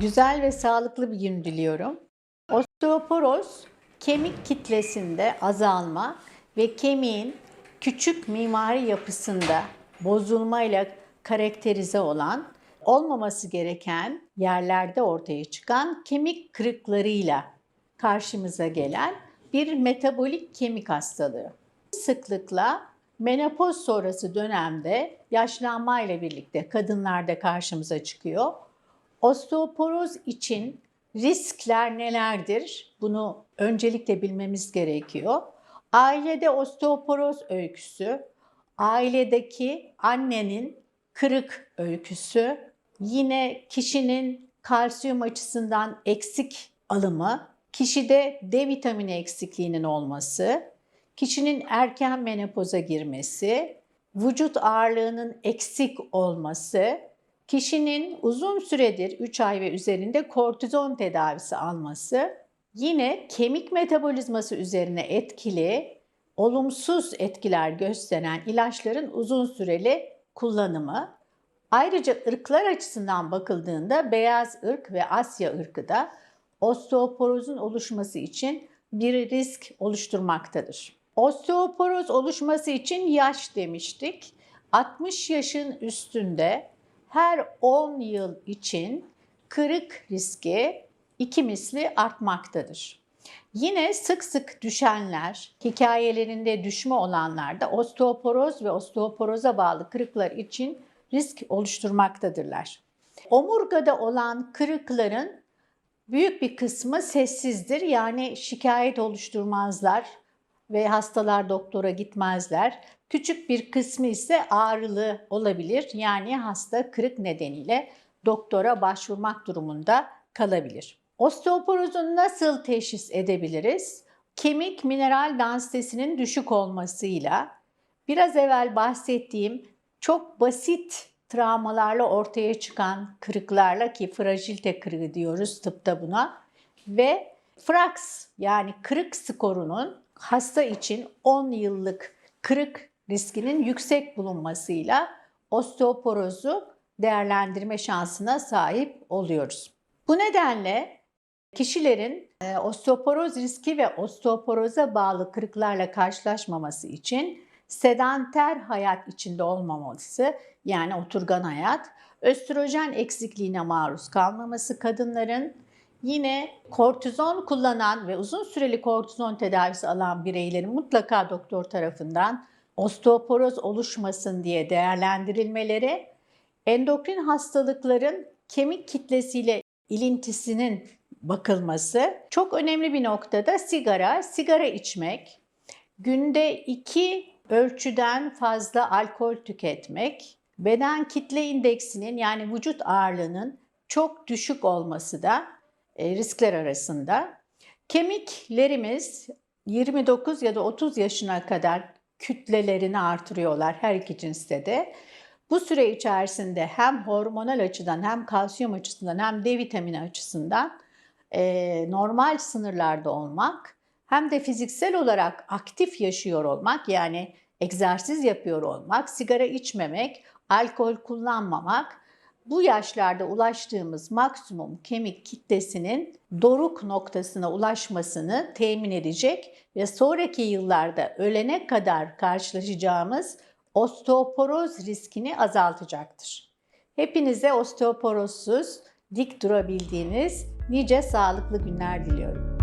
Güzel ve sağlıklı bir gün diliyorum. Osteoporoz, kemik kitlesinde azalma ve kemiğin küçük mimari yapısında bozulmayla karakterize olan, olmaması gereken yerlerde ortaya çıkan kemik kırıklarıyla karşımıza gelen bir metabolik kemik hastalığı. Sıklıkla menopoz sonrası dönemde yaşlanmayla birlikte kadınlarda karşımıza çıkıyor. Osteoporoz için riskler nelerdir? Bunu öncelikle bilmemiz gerekiyor. Ailede osteoporoz öyküsü, ailedeki annenin kırık öyküsü, yine kişinin kalsiyum açısından eksik alımı, kişide D vitamini eksikliğinin olması, kişinin erken menopoza girmesi, vücut ağırlığının eksik olması, kişinin uzun süredir 3 ay ve üzerinde kortizon tedavisi alması, yine kemik metabolizması üzerine etkili, olumsuz etkiler gösteren ilaçların uzun süreli kullanımı. Ayrıca ırklar açısından bakıldığında beyaz ırk ve Asya ırkı da osteoporozun oluşması için bir risk oluşturmaktadır. Osteoporoz oluşması için yaş demiştik. 60 yaşın üstünde her 10 yıl için kırık riski iki misli artmaktadır. Yine sık sık düşenler, hikayelerinde düşme olanlarda osteoporoz ve osteoporoza bağlı kırıklar için risk oluşturmaktadırlar. Omurgada olan kırıkların büyük bir kısmı sessizdir. Yani şikayet oluşturmazlar ve hastalar doktora gitmezler. Küçük bir kısmı ise ağrılı olabilir. Yani hasta kırık nedeniyle doktora başvurmak durumunda kalabilir. Osteoporozu nasıl teşhis edebiliriz? Kemik mineral densitesinin düşük olmasıyla biraz evvel bahsettiğim çok basit travmalarla ortaya çıkan kırıklarla ki frajilte kırığı diyoruz tıpta buna ve FRAX yani kırık skorunun hasta için 10 yıllık kırık riskinin yüksek bulunmasıyla osteoporozu değerlendirme şansına sahip oluyoruz. Bu nedenle kişilerin e, osteoporoz riski ve osteoporoza bağlı kırıklarla karşılaşmaması için sedanter hayat içinde olmaması yani oturgan hayat, östrojen eksikliğine maruz kalmaması kadınların yine kortizon kullanan ve uzun süreli kortizon tedavisi alan bireylerin mutlaka doktor tarafından osteoporoz oluşmasın diye değerlendirilmeleri, endokrin hastalıkların kemik kitlesiyle ilintisinin bakılması çok önemli bir noktada sigara, sigara içmek, günde iki ölçüden fazla alkol tüketmek, beden kitle indeksinin yani vücut ağırlığının çok düşük olması da riskler arasında. Kemiklerimiz 29 ya da 30 yaşına kadar kütlelerini artırıyorlar her iki cinste de. Bu süre içerisinde hem hormonal açıdan hem kalsiyum açısından hem D vitamini açısından e, normal sınırlarda olmak hem de fiziksel olarak aktif yaşıyor olmak yani egzersiz yapıyor olmak, sigara içmemek, alkol kullanmamak bu yaşlarda ulaştığımız maksimum kemik kitlesinin doruk noktasına ulaşmasını temin edecek ve sonraki yıllarda ölene kadar karşılaşacağımız osteoporoz riskini azaltacaktır. Hepinize osteoporozsuz dik durabildiğiniz nice sağlıklı günler diliyorum.